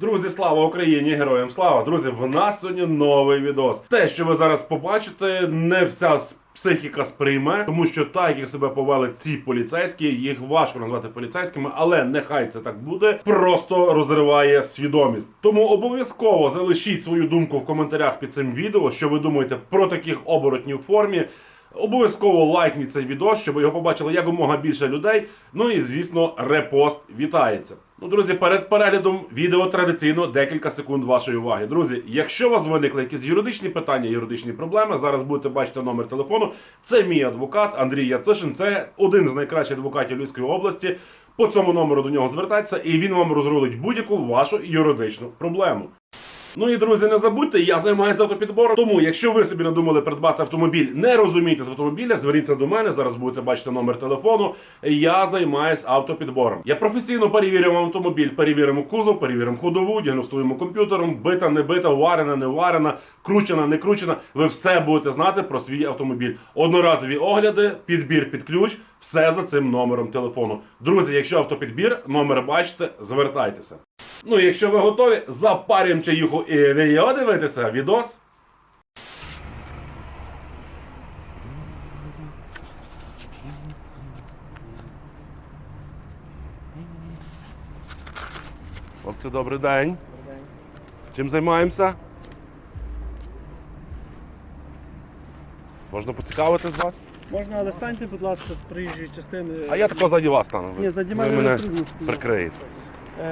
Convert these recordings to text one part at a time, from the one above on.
Друзі, слава Україні! Героям слава! Друзі, в нас сьогодні новий відос. Те, що ви зараз побачите, не вся психіка сприйме, тому що так, як себе повели ці поліцейські, їх важко назвати поліцейськими, але нехай це так буде. Просто розриває свідомість. Тому обов'язково залишіть свою думку в коментарях під цим відео, що ви думаєте про таких оборотнів в формі. Обов'язково лайкніть цей відео, щоб його побачили якомога більше людей. Ну і звісно, репост вітається. Ну, друзі, перед переглядом відео традиційно декілька секунд вашої уваги. Друзі, якщо у вас виникли якісь юридичні питання, юридичні проблеми, зараз будете бачити номер телефону. Це мій адвокат Андрій Яцишин. Це один з найкращих адвокатів Львівської області. По цьому номеру до нього звертайтеся, і він вам розрулить будь-яку вашу юридичну проблему. Ну і друзі, не забудьте, я займаюся автопідбором. Тому, якщо ви собі надумали придбати автомобіль, не розумієте з автомобілях, зверніться до мене. Зараз будете бачити номер телефону. Я займаюся автопідбором. Я професійно перевірюємо автомобіль, перевіримо кузов, перевіримо ходову, діагностуємо комп'ютером, бита, не бита, варена, не варена, кручена, не кручена. Ви все будете знати про свій автомобіль. Одноразові огляди, підбір під ключ, все за цим номером телефону. Друзі, якщо автопідбір, номер бачите, звертайтеся. Ну, якщо ви готові, запарюємо чаюху і відео дивитися відос. Хлопці, добрий день. Чим займаємося? Можна поцікавити з вас? Можна, але станьте, будь ласка, з проїжджої частини. А я тако заді вас стану. Ви- Ні, заді мене мене не прикриєте.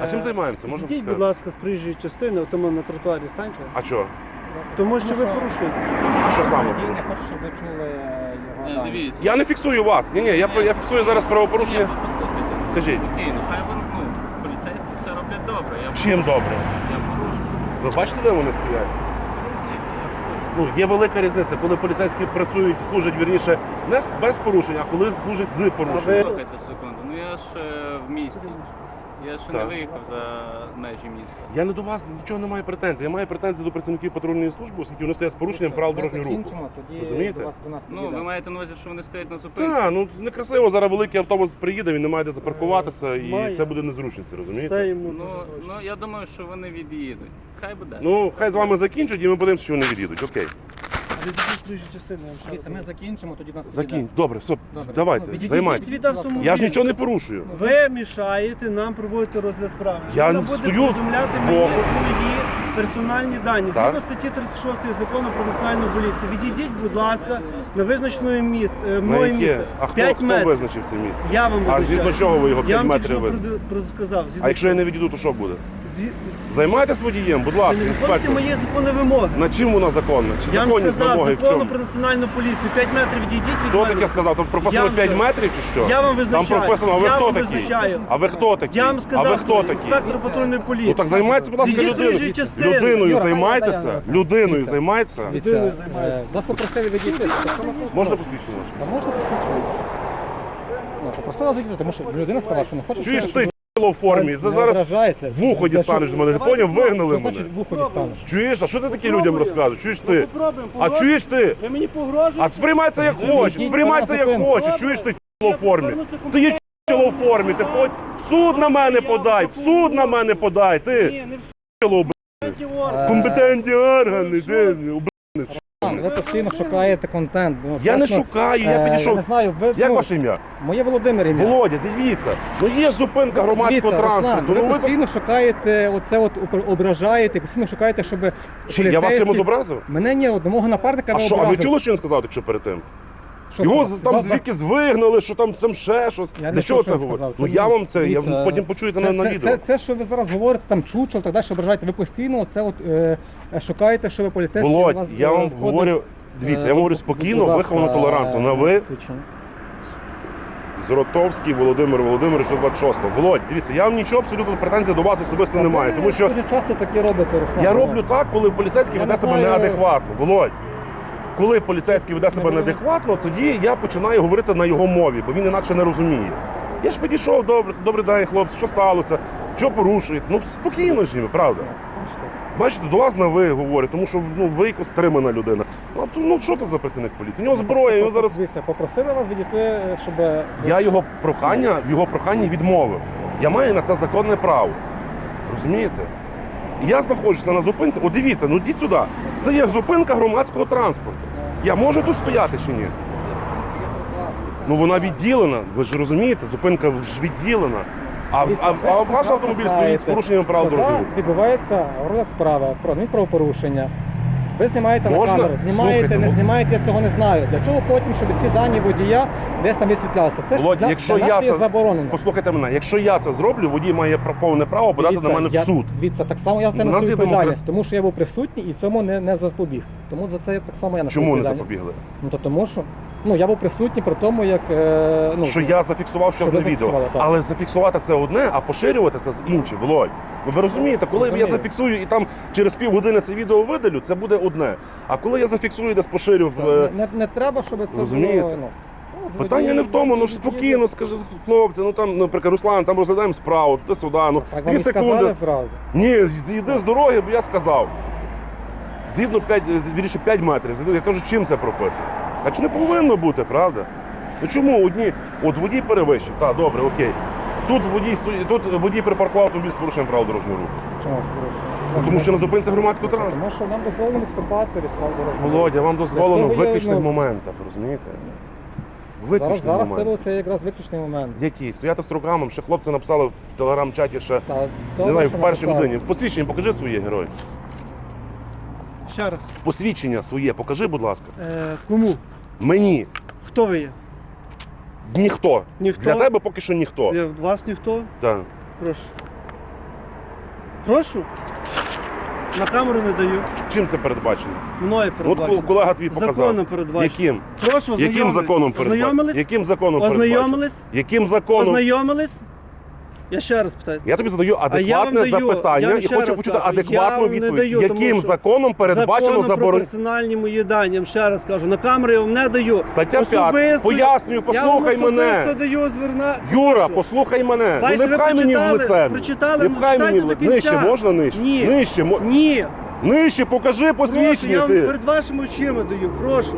А чим займаємося? Можна Зійдіть, будь сказати? ласка, з проїжджої частини, тому на тротуарі станьте. А що? Тому що Ну, ви порушуєте. А що саме? Водій не хоче, щоб ви чули його Е, дані. Дивіться. Я не фіксую вас. Ні, ні, я, про- я фіксую зараз Ні, правопорушення. ви послухайте. Кажіть. Спокійно, хай вони, ну, поліцейські все роблять добре. Я, Чим добре? я порушую. Ви бачите, де вони стоять? Різниця, я порушую. Ну, є велика різниця, коли поліцейські працюють, служать вірніше не з- без порушення, а коли служать з порушенням. Слухайте секунду, ну я ж е, в місті. Я ще не Так. виїхав за межі міста. Я не до вас нічого не маю претензій. Я маю претензії до працівників патрульної служби, оскільки вони стоять з порушенням правил дорожнього руху. тоді Розумієте? до вас до нас Ну, ви маєте на увазі, що вони стоять на зупинці? Так, ну некрасиво, зараз великий автобус приїде, він не має де запаркуватися, і Має. це буде незручність, розумієте? Все йому Ну, зручно. ну, я думаю, що вони від'їдуть. Хай буде. Ну, хай з вами закінчать, і ми подивимося, що вони від'їдуть. Окей. Частини. Дивіться, ми закінчимо, тоді нас Закінь. Добре, все, Добре. давайте, Ну, відійдіть, займайтеся. від автомобіля. Я ж нічого не порушую. Ви мішаєте нам проводити розгляд справи. Я Ви будете стою повідомляти збоку. свої персональні дані. Так. Згідно статті 36 закону про національну поліцію. Відійдіть, будь ласка, на визначене місце, е, На моє яке? місце. А хто, 5 хто метрів. визначив це місце? Я вам А визначаю. згідно чого ви його Я 5 вам тільки метрів що визначили? про- розказав. Згідно А якщо я не відійду, то що буде? Займайтесь водієм, будь Ви ласка, не виконуєте інспектор. мої законні вимоги. На чим вона законна? Чи Я вам законні сказав, вимоги в закону чому? про національну поліцію. 5 метрів відійдіть від Хто мене. таке сказав? Там прописано Я вам 5 це- метрів чи що? Я вам визначаю. Там прописано, а ви Я хто вам такий? визначаю. А ви хто такий? Я вам сказав, а ви хто такий? інспектор патрульної поліції. Ну так займайтеся, будь ласка, Зійдіть з людиною. частини. Людиною Юра, займайтеся. Юра, Людиною займайтеся. Людиною Дивіться, займається. е, Вас попросили відійти. Можна посвідчення ваше? Та можна посвідчити. Ну, попросила відійти, тому що людина сказала, що не хоче. Чуєш ти в формі? Це зараз вухо дістанеш з мене. Поняв? Вигнали мене. значить вухо дістанеш? Чуєш? А що ти такі людям розказуєш? Чуєш Ну, ти? А чуєш ти? Ви мені погрожуєте? А сприймай це як хочеш, сприймай це як хочеш. Чуєш ти в формі? Ти є в формі, ти хоч в суд на мене подай, в суд на мене подай, ти Ні, не в компетентні органи, де ви? Постійно шукаєте контент. Ну, Я не чесно, шукаю, я е, підійшов. не знаю, ви, Як ну, ваше ім'я? Моє Володимир ім'я. Володя, дивіться. Ну є ж зупинка громадського Дивіться, транспорту. Руслан, Ну ви ви постійно шукаєте оце от об- ображаєте, постійно шукаєте, щоб Чи я вас поліцейські- йому зобразив? Мене ні, одного напарника А не що, а ви образив. чули, що він сказав, якщо перед тим? Що Його з- там звідки звигнали, що там, там ще щось. Я не Для чого це що говорить? сказав. Ну Це я вам це, я дивіться, потім почуєте Це, на, на це, відео. це, це, що ви зараз говорите, там чучел, так далі ображаєте, ви постійно оце от, е, шукаєте, щоб поліцейські Володь, вас, я е, вам входили. говорю, дивіться, я Е, вам говорю спокійно, виховано, толерантно. На ви. Зротовський Володимир Володимирович 126. Володь, дивіться, я вам нічого абсолютно претензій до вас особисто не маю, тому що дуже часто таке робите, Руслан. я роблю так, коли поліцейський Я веде не себе знаю- неадекватно. Володь. Коли поліцейський веде себе неадекватно, тоді я починаю говорити на його мові, бо він інакше не розуміє. Я ж підійшов, добре, добрий день, хлопці, що сталося? Що порушуєте? Ну спокійно ж їм, правда. Бачите, до вас на ви говорю, тому що ну, ви якось стримана людина. Ну, а то, ну що це за працівник поліції? У нього зброя, його зараз. Дивіться, попросили вас відійти, щоб... Я його прохання, в його проханні відмовив. Я маю на це законне право. Розумієте? Я знаходжуся на зупинці. О, дивіться, ну йдіть сюди. Це є зупинка громадського транспорту. Я можу тут стояти чи ні? Ну вона відділена. Ви ж розумієте, зупинка ж відділена. А, а, а ваш автомобіль стоїть з порушенням прав дорожнього руху. відбувається розгляд справи про адмінправопорушення. Ви знімаєте Можна? на камеру, знімаєте, Слухайте, не ну- знімаєте, я цього не знаю. Для чого потім, щоб ці дані водія десь там висвітлялися? Це Володь, для, якщо для я нас є це- заборонено. Послухайте мене, якщо я це зроблю, водій має пра- повне право подати на мене в я- суд. Дивіться, так само я за це У нас несу відповідальність, тому що я був присутній і цьому не, не запобіг. Тому за це я так само я несу Чому не відповідальність. запобігли? Ну то тому що ну я був присутній при тому, як е, ну що я зафіксував щось що на ви відео. зафіксували, так. Але зафіксувати це одне, а поширювати це інше, Володь. Ну ви розумієте, коли я Розумію. зафіксую і там через півгодини це відео видалю, це буде одне. А коли я зафіксую і десь поширю в. е, не, не, не треба, щоб це розумієте? було. Ну, ну, Питання не в тому, ну ж спокійно, скажи, хлопці, ну там, наприклад, Руслан, там розглядаємо справу, туди сюди, ну Так дві і сказали секунди. зразу. Ні, зійди з дороги, бо я сказав. Згідно 5, вірніше 5 метрів. Зійди. Я кажу, чим це прописано? А чи не повинно бути, правда? Ну чому одні, от водій перевищив, так, добре, окей. Тут водій тут водій припаркував автомобіль з порушенням правил дорожнього руху. Чому порушення? Ну, тому що на зупинці громадського транспорту. Тому що нам дозволено відступати від прав дорожнього. руху. Володя, вам дозволено в ви, виключних ну, моментах, розумієте? Зараз, Виключний зараз це, момент. був- це якраз виключний момент. Який? Стояти з руками, ще хлопці написали в телеграм-чаті ще, Та, не знаю, в першій годині. Посвідчення покажи своє герой. Ще раз. Посвідчення своє, покажи, будь ласка. Е, кому? Мені. Хто ви є? Ніхто. Ніхто? Для тебе поки що ніхто. Я- Вас ніхто? Так. Прошу. Прошу? На камеру не даю. Чим це передбачено? Мною От колега твій показав. Законом передбачено. Яким? Прошу, Яким законом передбачено? Ознайомились? Яким законом передбачено? Ознайомились? Яким законом? Ознайомились? Я ще раз питаю. Я тобі задаю я адекватне даю, я запитання вам і хочу раз почути кажу, я адекватну вам відповідь. даю, Яким що законом передбачено Законом про заборонення? персональні мої дані, я вам ще раз кажу. На камеру я вам не даю. Стаття 5. Особисто- Пояснюю, послухай я вам мене. даю зверна. Юра, послухай мене. Бачите, ну не пхай мені в лице. прочитали, не ну, пхай мені в лице. Нижче, можна нижче? Ні. Нижче, мо- Ні. нижче, покажи Прошу, я вам ти. перед вашими очима даю, прошу.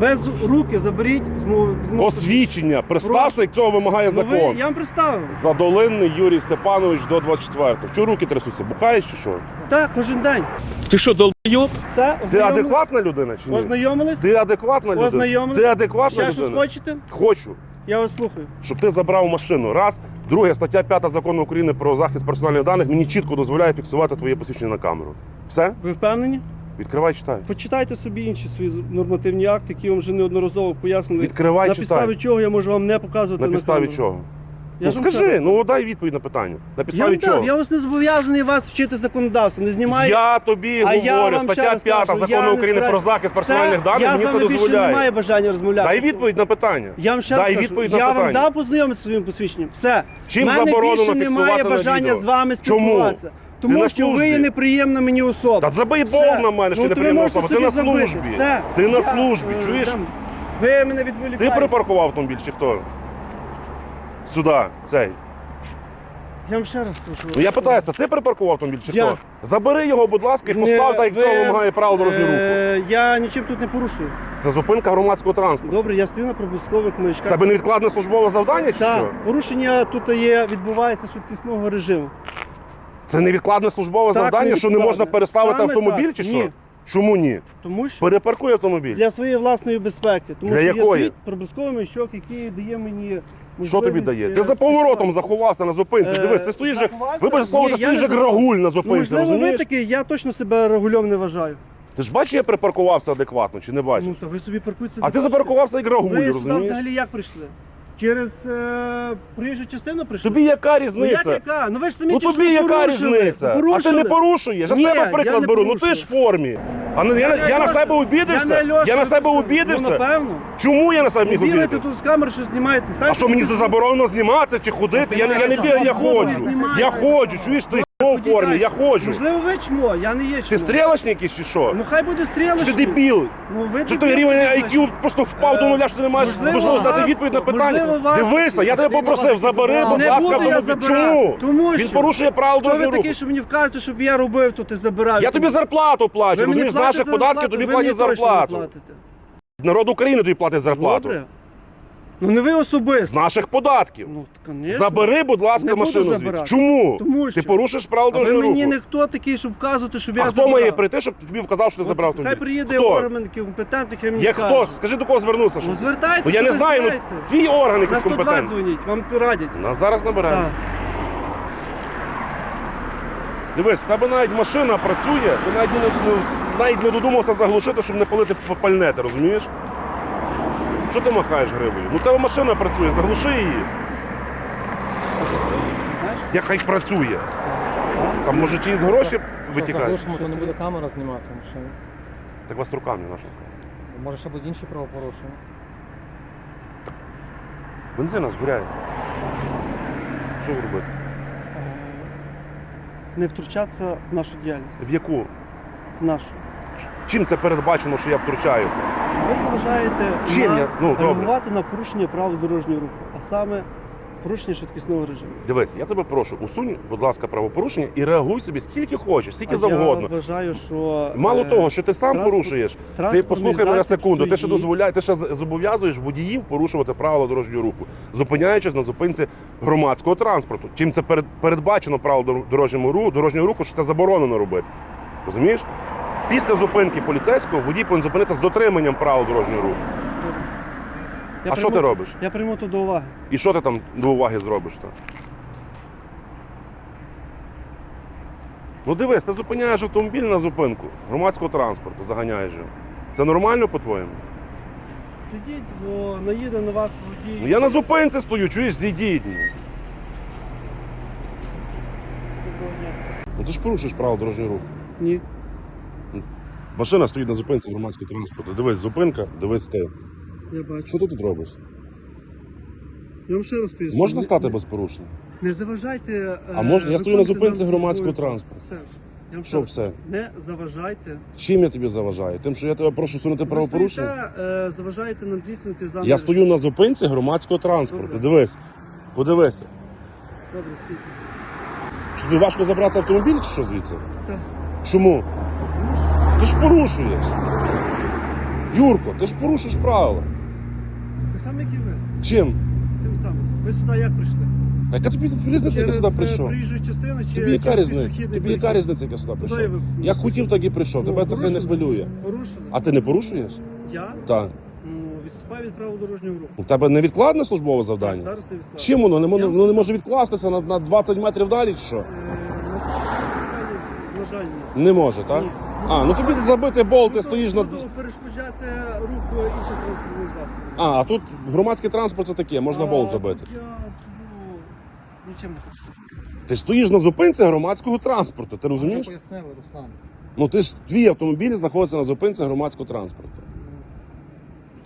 Без руки заберіть з мого з мого- Посвідчення. Пристався, як цього вимагає Ну, ви- закон. Я вам представив. Задолинний Юрій Степанович до 24-го. Що руки трясуться? Бухаєш чи що? Так, кожен день. Ти що, долбойоб? Все, Ти ознайомились? адекватна людина чи ні? Ознайомились? Ти адекватна людина? Ознайомились? Ти адекватна Ще щось людина? хочете? Хочу, Я вас слухаю. щоб ти забрав машину. Раз. Друге, стаття 5 закону України про захист персональних даних мені чітко дозволяє фіксувати твоє посвідчення на камеру. Все? Ви впевнені? Відкривай, читай. Почитайте собі інші свої нормативні акти, які вам вже неодноразово пояснили. Відкривай, на читай. підставі чого я можу вам не показувати На підставі камеру. чого? Я ну скажи, кажу. ну дай відповідь на питання. На підставі вам чого? дав, я вас не зобов'язаний вас вчити законодавство, не знімаю. Я тобі а я говорю, ще стаття раз 5 закону України про захист персональних даних я мені це вами більше не маю бажання розмовляти. Дай відповідь на питання. Я вам ще Дай раз відповідь на я вам питання. дам познайомитися своїм посвідченням. Все. Чим мене заборонено більше немає бажання з вами Чому? Ти Тому що ви службі. є неприємна мені особа. Та забий Все. Бог на мене, що Ну, не то ви приємна можете особа. Ти собі на забити. службі. Все. Ти на Я, службі, е, чуєш? там, Ви мене Ти відволікаєте. припаркував автомобіль чи хто? Сюди, цей. Я вам ще раз кажу. Ну я питаюся, ти припаркував автомобіль чи Я. хто? Забери його, будь ласка, і Не, постав так, як ви, цього вимагає правил дорожнього руху. е, Я нічим тут не порушую. Це зупинка громадського транспорту. Добре, я стою на прибуткових маячках. Тебе невідкладне службове завдання чи що? Так, порушення тут є, відбувається швидкісного режиму. Це невідкладне службове Так, завдання, що не невідкладне. можна переставити Саме автомобіль так. чи що? Ні. Чому ні? Тому що Перепаркуй автомобіль. для своєї власної безпеки. Тому Для що якої? є стоїть проблисковий маячок, який дає мені. Що тобі дає? е, Ти за поворотом заховався на зупинці. Е, Дивись, ти стоїш як. заховався? Вибач слово, Ні, ти я стоїш не як рагуль на зупинці, Можливо, ви розумієш? такий, я точно себе регульом не вважаю. Ти ж бачиш, я припаркувався адекватно, чи не бачиш? Ну, то ви собі паркуєтеся. а ти запаркувався як рагуль, Ви сюди розумієш? взагалі як прийшли? Через е, проїжджу частину прийшли? Тобі яка Ну як різниця? яка? Ну ви ж самі Ну тільки тобі що яка порушили. різниця? А ти Порушили. не порушуєш. Я з Ні, тебе я приклад не беру. Ну ти порушую. ж в формі. А не я, не я на Льоша. себе обідався? Я, не Льоша Я на себе обідався? Ну, напевно. Чому я на себе Ви міг бігаєте обідатися? тут з камери, що знімаєте. А що мені собі- заборонено знімати чи ходити? Я, не- я не бігаю, я ходжу. Я ходжу, чуєш ти чмо в формі, я ходжу. Можливо, ви чмо, я не є чмо. Ти стрілочник якийсь чи що? Ну хай буде Чи ти дебіл? Ну ви Чи дебіл, той рівень значить. IQ просто впав до нуля, що ти не маєш Можливо, можливо знати вас- відповідь на питання? вас- Дивися, я тебе попросив, забери, будь Не ласка, буду я автомобіль. забирати, Чому? тому Він що- порушує правила Хто ви дорожнього руху. такий, що мені вказуєте, щоб я робив тут і забирав? Я тобі зарплату плачу, розумієш, з наших податків тобі платять зарплату. Народ України тобі платить зарплату. Добре. Ну не ви З особисто. наших податків. Ну, конечно. Забери, будь ласка, Не буду машину звідси. забирати. Чому? Тому Ти порушиш правила А ви дорожнього мені руху. не хто такий, щоб вказувати, щоб А я хто забирав. має прийти, щоб тобі вказав, що ти От забрав Хай автомобіль? приїде Хто? орган компетентний, хай мені Є скаже. хто? Скажи, до кого звернутися. Ну щоб- звертайтеся. Ну я не знаю, ну твій орган На якийсь 102 компетентний. дзвоніть, вам радять. Ну, зараз набираємо. Так. Дивись, в тебе навіть машина працює, ти навіть не, не- навіть не додумався заглушити, щоб не палити п- пальне, ти розумієш? Що ти махаєш гривою? Ну тебе машина працює, заглуши її. Знаєш? Як хай працює. Там може чиїсь гроші витікають. Заглушимо, то не буде камера знімати машину. Так вас руками наша. Може ще будуть інші правопорушення. Бензина згоряє. Що зробити? Не втручатися в нашу діяльність. В яку? В нашу. Чим це передбачено, що я втручаюся? Ви заважаєте Чим на я? Ну, добре. реагувати на порушення правил дорожнього руху, а саме порушення швидкісного режиму. Дивись, я тебе прошу, усунь, будь ласка, правопорушення і реагуй собі скільки хочеш, скільки А завгодно. Я вважаю, що Мало е, того, що ти сам транспорт- порушуєш, ти послухай мене секунду. Ти ще стоїть. дозволяєш, ти ще зобов'язуєш водіїв порушувати правила дорожнього руху, зупиняючись на зупинці громадського транспорту. Чим це перед- передбачено правил дор- дорожнього руху, дорожнього руху, що це заборонено робити. Розумієш? Після зупинки поліцейського водій повинен зупинитися з дотриманням правил дорожнього руху. Я а що ти робиш? Я прийму то до уваги. І що ти там до уваги зробиш? То? Ну дивись, ти зупиняєш автомобіль на зупинку громадського транспорту, заганяєш його. Це нормально по-твоєму? Сидіть, бо наїде на вас водій. Ну я на зупинці стою, чуєш, зійдіть. ну. Ти ж порушиш правила дорожнього руху. Ні. Машина стоїть на зупинці громадського транспорту. Дивись, зупинка, дивись ти. Я бачу. Що ти тут робиш? Я вам ще раз поясню. Можна стати не- без порушення? Не заважайте. А можна? Я стою на зупинці громадського транспорту. Все. Я вам Що все? Не заважайте. Чим я тобі заважаю? Тим, що я тебе прошу сунути Ви правопорушення? стоїте, е, заважаєте нам здійснити замір. Я стою на зупинці громадського транспорту. Добре. Дивись. Подивися. Добре, стійте. Що тобі важко забрати автомобіль чи що звідси? Так. Чому? Ти ж порушуєш. Юрко, ти ж порушуєш правила. Так само, як і ви. Чим? Тим самим. Ви сюди як прийшли? А яка тобі різниця, як я сюди е, прийшов? частину чи Тобі яка різниця? пішохідний Тобі яка перехід? різниця, як я сюди прийшов? ви- Я хотів, так і прийшов. Ну, Тебе це хай не порушили? хвилює. Порушили. А ти не порушуєш? Я Так. ну, відступаю від правил дорожнього руху. У тебе невідкладне службове Так, завдання? зараз не відкладаю. Чим воно? Не, Я вам воно не може відкластися на, на 20 метрів далі чи що? Е, на- На жаль, ні. Не може, так? Ні. А, ну тобі забити болт, ти стоїш на. Буду перешкоджати руху інших транспортних засобів. А, а тут громадський транспорт це таке, можна болт забити. Я ну, нічим не перешкоджу. Ти ж стоїш на зупинці громадського транспорту, ти розумієш? Пояснили, Руслан. Ну ти ж твій автомобіль знаходиться на зупинці громадського транспорту.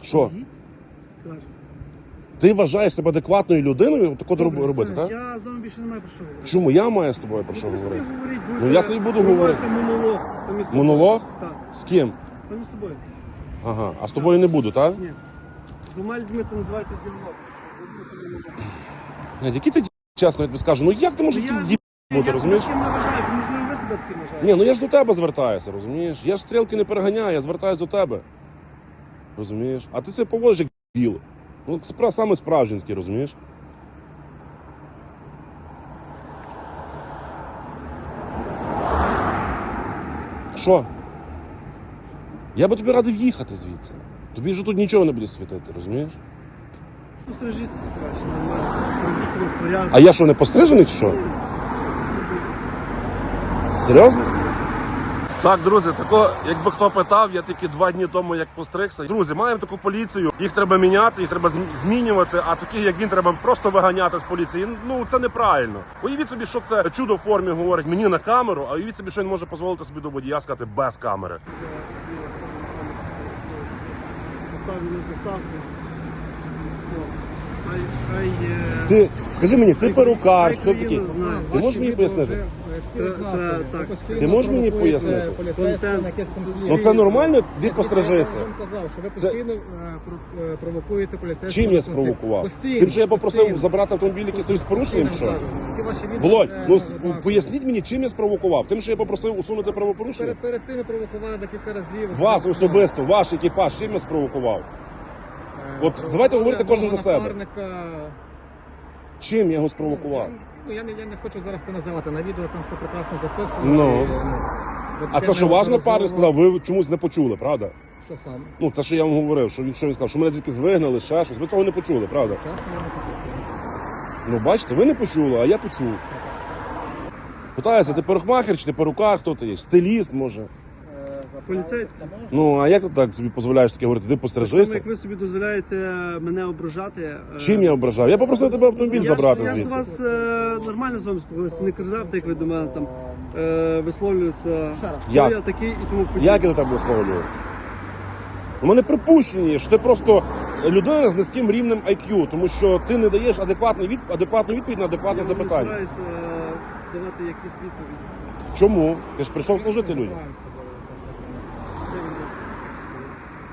Що? Їдь, каже. Ти вважаєш себе адекватною людиною, тако Добре, робити, все, так? Я з вами більше не маю про що говорити. Чому я маю з тобою про Ну, що ви собі говорити? говоріть, Ну, будете я собі буду проводити говорити. монолог самі собою. Монолог? Так, З ким? самі з собою. Ага, а з тобою не буду, так? Ні. Двома людьми це називається діалог. Ні, Які ти ді- чесно, я тобі скажу, ну як ти можеш Я такий ж- ді бути, я розумієш? таким не вважаю, можливо, ви себе таким вважаєте. Ні, ну я ж до тебе звертаюся, розумієш? Я ж стрілки не переганяю, я звертаюся до тебе. Розумієш? А ти це поводиш як біл. Ну, спра- саме справжній розумієш? Що? Я би тобі радив їхати звідси. Тобі вже тут нічого не буде світити, розумієш? Стережіться краще, нормально. Себе в. А я що, не пострижений чи що? Серйозно? Так, друзі, тако, якби хто питав, я тільки два дні тому як постригся. Друзі, маємо таку поліцію. Їх треба міняти, їх треба змінювати. А таких, як він, треба просто виганяти з поліції. Ну це неправильно. Уявіть собі, що це чудо в формі говорить мені на камеру, а уявіть собі, що він може дозволити собі до водія сказати без камери. Поставлю заставку. Е, Ти скажи мені, ти перукар, хто такий? Ти можеш мені пояснити? Та- так. Ти можеш мені пояснити? Контент. Ну це нормально, ти пострижися. Я вам казав, що ви постійно е, про- е, провокуєте поліцейського. Чим я конфлікт. спровокував? Постійно, Тим, що я попросив постійно. забрати автомобіль, який стоїть з порушенням, що? Кажу. Всі ваші відео, Володь, е, ну с- поясніть мені, чим я спровокував? Тим, що я попросив усунути правопорушення? Перед, перед тим ви провокували декілька разів. Вас особисто, ваш екіпаж, чим я спровокував? От давайте говорити кожен за себе. Напарника... Чим я його спровокував? Ну, я, не, я не хочу зараз це називати на відео, там все прекрасно записано. Ну. І, от А я це що важно, парень сказав, ви чомусь не почули, правда? Що саме? Ну, це що я вам говорив, що він що він сказав, що мене тільки звигнали, ще щось. Ви цього не почули, правда? Чесно, я не почув. Ну, бачите, ви не почули, а я почув. Питаюся, ти перухмахер чи ти перукар, хто ти є? Стиліст, може. Поліцейський. Ну, а як ти так собі дозволяєш таке говорити? Ти Саме постережися? як ви собі дозволяєте мене ображати. е, Чим я ображав? Я попросив тебе автомобіль я забрати ж, я ж до звідси. вас е, нормально з вами спілкувався, не казав, так як ви до мене там е, висловлююся. Ще раз. хто Як? я такий і тому подібне. Як я до тебе висловлювався? У мене припущення, що ти просто людина з низьким рівнем IQ, тому що ти не даєш адекватну від... адекватну відповідь на адекватне Я не запитання. стараюся е, давати якісь відповіді. Чому? Ти ж прийшов служити людям.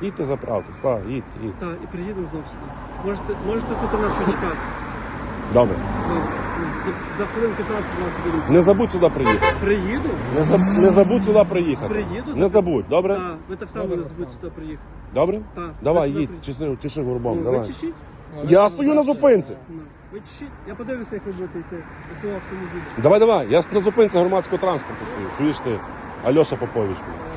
Їдьте заправтесь, так, їдьте, їдьте. Так, і приїдемо знову сюди. Можете, можете тут у нас почекати. Добре. Ну, За, за хвилин 15-20 будемо. Не забудь сюди приїхати. Приїду? Не, заб... не забудь сюди приїхати. Приїду? Не забудь, добре? Так, ви так само не забудьте сюди приїхати. Добре? Так. Давай, сюди їдь, приїдете. чеши, чеши горбом, Ну, давай. Ви чешіть? Я стою на зупинці. Ну, Ви чешіть. Я подивлюся, як ви будете йти до цього автомобіля. Давай, давай, я на зупинці громадського транспорту стою. Чуєш ти? Альоша Попович. Е,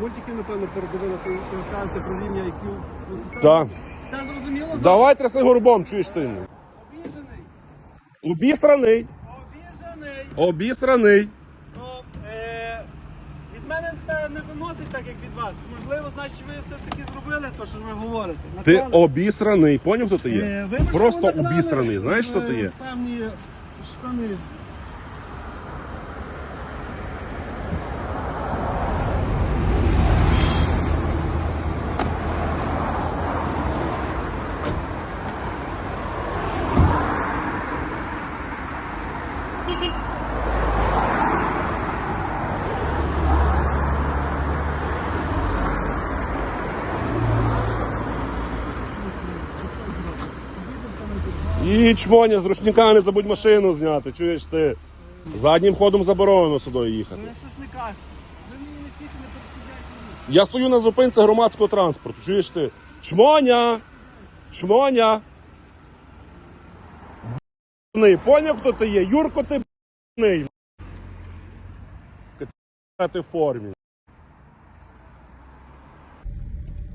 Мультики, напевно, передивилися, ви розказуєте про рівня IQ. Так. Це зрозуміло? Давай тряси горбом, чуєш ти? Обіжений. Обісраний. Обіжений. Обісраний. Ну, е, від мене та не заносить так, як від вас. Можливо, значить, ви все ж таки зробили те, що ви говорите. Ти обісраний. Поняв, хто ти є? Е, Просто обісраний. Знаєш, хто ти є? Певні штани. І чмоня з рушника не забудь машину зняти, чуєш ти? Заднім ходом заборонено сюди їхати. Ну, я що ж не кажу? Ви мені не стільки не перешкоджаєте. Я стою на зупинці громадського транспорту, чуєш ти? Чмоня! Чмоня! Б***ний. Поняв, хто ти є? Юрко, ти б***ний. Ти в формі.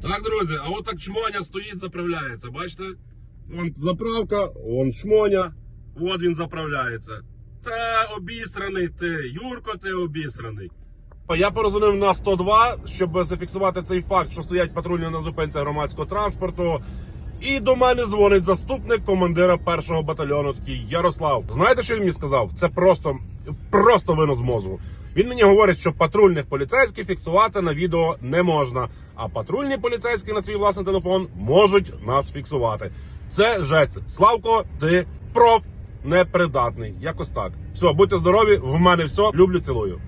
Так, друзі, а от так чмоня стоїть, заправляється, бачите? Вон заправка, вон чмоня, от він заправляється. Та обісраний ти, Юрко, ти обісраний. Я перезвонив на 102, щоб зафіксувати цей факт, що стоять патрульні на зупинці громадського транспорту. І до мене дзвонить заступник командира першого батальйону, такий Ярослав. Знаєте, що він мені сказав? Це просто, просто винос мозку. Він мені говорить, що патрульних поліцейських фіксувати на відео не можна. А патрульні поліцейські на свій власний телефон можуть нас фіксувати. Це жесть. Славко, ти проф непридатний. Якось так. Все, будьте здорові. В мене все. Люблю, цілую.